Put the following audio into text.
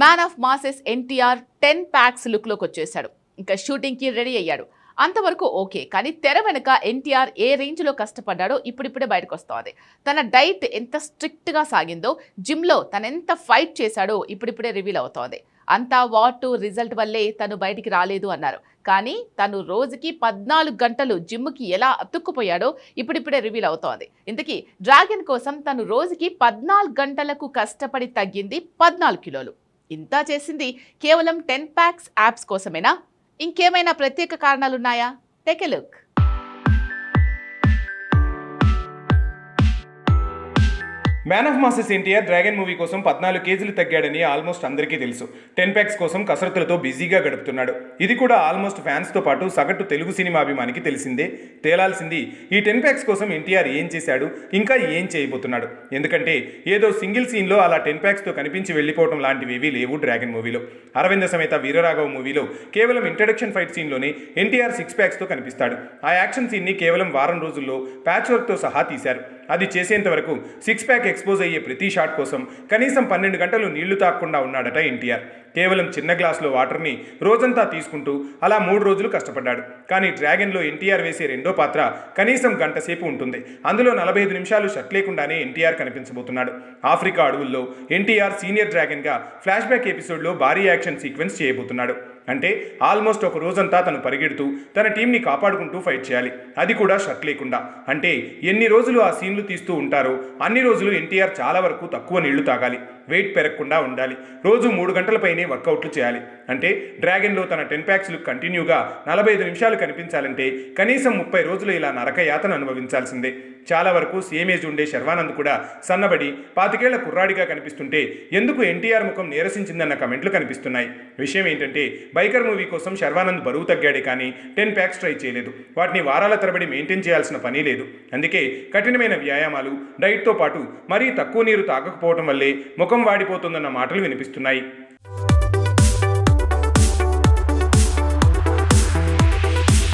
Man of masses NTR ten packs లుక్లోకి వచ్చేసాడు ఇంకా షూటింగ్కి రెడీ అయ్యాడు. అంతవరకు ఓకే కానీ తెర వెనుక ఎన్టీఆర్ ఏ రేంజ్లో కష్టపడ్డాడో ఇప్పుడిప్పుడే బయటకు వస్తుంది. తన డైట్ ఎంత స్ట్రిక్ట్గా సాగిందో జిమ్లో తను ఎంత ఫైట్ చేశాడో ఇప్పుడిప్పుడే రివీల్ అవుతోంది. అంతా వాటు రిజల్ట్ వల్లే తను బయటికి రాలేదు అన్నారు. కానీ తను రోజుకి పద్నాలుగు గంటలు జిమ్కి ఎలా అతుక్కుపోయాడో ఇప్పుడిప్పుడే రివీల్ అవుతోంది. ఇంతకీ డ్రాగన్ కోసం తను రోజుకి పద్నాలుగు గంటలకు కష్టపడి తగ్గింది పద్నాలుగు కిలోలు. ఇంతా చేసింది కేవలం టెన్ ప్యాక్స్ యాప్స్ కోసమేనా? ఇంకేమైనా ప్రత్యేక కారణాలున్నాయా? Take a look. Man of masses NTR dragon movie కోసం పద్నాలుగు కేజీలు తగ్గాడని ఆల్మోస్ట్ అందరికీ తెలుసు. టెన్ ప్యాక్స్ కోసం కసరత్తులతో బిజీగా గడుపుతున్నాడు. ఇది కూడా ఆల్మోస్ట్ ఫ్యాన్స్తో పాటు సగటు తెలుగు సినిమా అభిమానికి తెలిసిందే. తేలాల్సింది ఈ టెన్ ప్యాక్స్ కోసం ఎన్టీఆర్ ఏం చేశాడు ఇంకా ఏం చేయబోతున్నాడు? ఎందుకంటే ఏదో సింగిల్ సీన్లో అలా టెన్ ప్యాక్స్తో కనిపించి వెళ్ళిపోవడం లాంటివి ఏవీ లేవు డ్రాగన్ మూవీలో. అరవింద సమేత వీరరాఘవ మూవీలో కేవలం ఇంట్రడక్షన్ ఫైట్ సీన్లోనే ఎన్టీఆర్ సిక్స్ ప్యాక్స్తో కనిపిస్తాడు. ఆ యాక్షన్ సీన్ని కేవలం వారం రోజుల్లో ప్యాచ్ వర్క్తో సహా తీశారు. అది చేసేంత వరకు సిక్స్ ప్యాక్ ఎక్స్పోజ్ అయ్యే ప్రతి షాట్ కోసం కనీసం పన్నెండు గంటలు నీళ్ళు తాకుండా ఉన్నాడట ఎన్టీఆర్. కేవలం చిన్న గ్లాసులో వాటర్ని రోజంతా తీసుకుంటూ అలా మూడు రోజులు కష్టపడ్డాడు. కానీ డ్రాగన్లో ఎన్టీఆర్ వేసే రెండో పాత్ర కనీసం గంట సేపు ఉంటుంది. అందులో నలభై ఐదు నిమిషాలు షట్ లేకుండానే ఎన్టీఆర్ కనిపించబోతున్నాడు. ఆఫ్రికా అడవుల్లో ఎన్టీఆర్ సీనియర్ డ్రాగన్గా ఫ్లాష్ బ్యాక్ ఎపిసోడ్లో భారీ యాక్షన్ సీక్వెన్స్ చేయబోతున్నాడు. అంటే ఆల్మోస్ట్ ఒక రోజంతా తను పరిగెడుతూ తన టీంని కాపాడుకుంటూ ఫైట్ చేయాలి. అది కూడా షట్ లేకుండా. అంటే ఎన్ని రోజులు ఆ సీన్లు తీస్తూ ఉంటారో అన్ని రోజులు ఎన్టీఆర్ చాలా వరకు తక్కువ నీళ్ళు తాగాలి. వెయిట్ పెరగకుండా ఉండాలి. రోజు మూడు గంటల పైనే వర్కౌట్లు చేయాలి. అంటే డ్రాగన్లో తన టెన్ ప్యాక్స్లు కంటిన్యూగా నలభై ఐదు నిమిషాలు కనిపించాలంటే కనీసం ముప్పై రోజులు ఇలా నరక యాతన అనుభవించాల్సిందే. చాలా వరకు సేమ్ ఏజ్ ఉండే శర్వానంద్ కూడా సన్నబడి పాతికేళ్ళ కుర్రాడిగా కనిపిస్తుంటే ఎందుకు ఎన్టీఆర్ ముఖం నీరసించిందన్న కమెంట్లు కనిపిస్తున్నాయి. విషయం ఏంటంటే బైకర్ మూవీ కోసం శర్వానంద్ బరువు తగ్గాడే కానీ టెన్ ప్యాక్స్ ట్రై చేయలేదు. వాటిని వారాల తరబడి మెయింటైన్ చేయాల్సిన పని లేదు. అందుకే కఠినమైన వ్యాయామాలు డైట్తో పాటు మరీ తక్కువ నీరు తాగకపోవడం వల్లే ముఖం వాడిపోతుందన్న మాటలు వినిపిస్తున్నాయి.